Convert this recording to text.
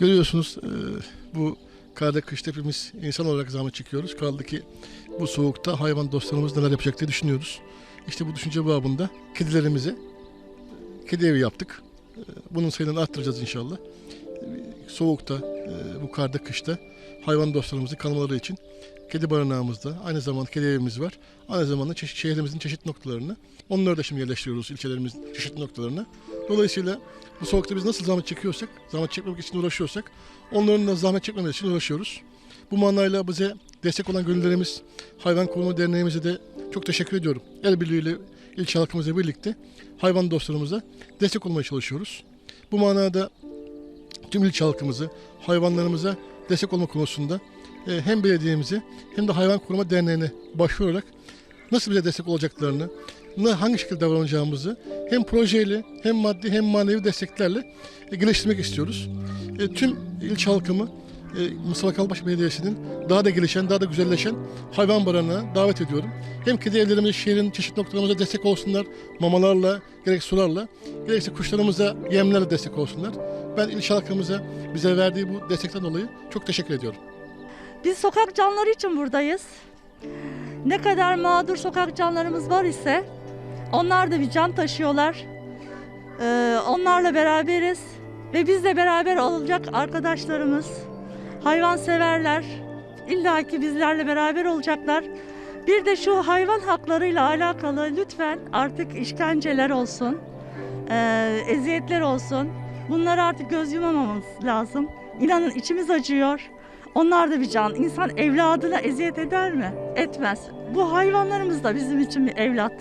Görüyorsunuz e, bu karda kışta hepimiz insan olarak zahmet çekiyoruz. Kaldı ki bu soğukta hayvan dostlarımız neler yapacak diye düşünüyoruz. İşte bu düşünce babında kedilerimize kedi evi yaptık. E, Bunun sayılarını arttıracağız inşallah. Soğukta, e, bu karda kışta hayvan dostlarımızın kalmaları için kedi barınağımızda aynı zamanda kedi evimiz var. Aynı zamanda çeşit, şehrimizin çeşitli noktalarını onları da şimdi yerleştiriyoruz ilçelerimizin çeşitli noktalarına. Dolayısıyla bu soğukta biz nasıl zahmet çekiyorsak, zahmet çekmemek için uğraşıyorsak onların da zahmet çekmemek için uğraşıyoruz. Bu manayla bize destek olan gönüllerimiz, Hayvan Koruma Derneğimize de çok teşekkür ediyorum. El birliğiyle ilçe halkımızla birlikte hayvan dostlarımıza destek olmaya çalışıyoruz. Bu manada tüm ilçe halkımızı, hayvanlarımıza destek olma konusunda e, hem belediyemize hem de Hayvan Koruma Derneği'ne başvurarak nasıl bize destek olacaklarını, hangi şekilde davranacağımızı hem projeyle hem maddi hem manevi desteklerle e, geliştirmek istiyoruz. E, tüm ilçe halkımı e, Mustafa Kalbaş Belediyesi'nin daha da gelişen, daha da güzelleşen hayvan barınağına davet ediyorum. Hem kedi evlerimiz şehrin çeşitli noktalarımıza destek olsunlar, mamalarla, gerek sularla, gerekse kuşlarımıza yemlerle destek olsunlar. Ben ilçe halkımıza bize verdiği bu destekten dolayı çok teşekkür ediyorum. Biz sokak canları için buradayız. Ne kadar mağdur sokak canlarımız var ise onlar da bir can taşıyorlar. Ee, onlarla beraberiz ve bizle beraber olacak arkadaşlarımız, hayvanseverler illaki bizlerle beraber olacaklar. Bir de şu hayvan haklarıyla alakalı lütfen artık işkenceler olsun, ee, eziyetler olsun. Bunlara artık göz yumamamız lazım. İnanın içimiz acıyor. Onlar da bir can. İnsan evladına eziyet eder mi? Etmez. Bu hayvanlarımız da bizim için bir evlat.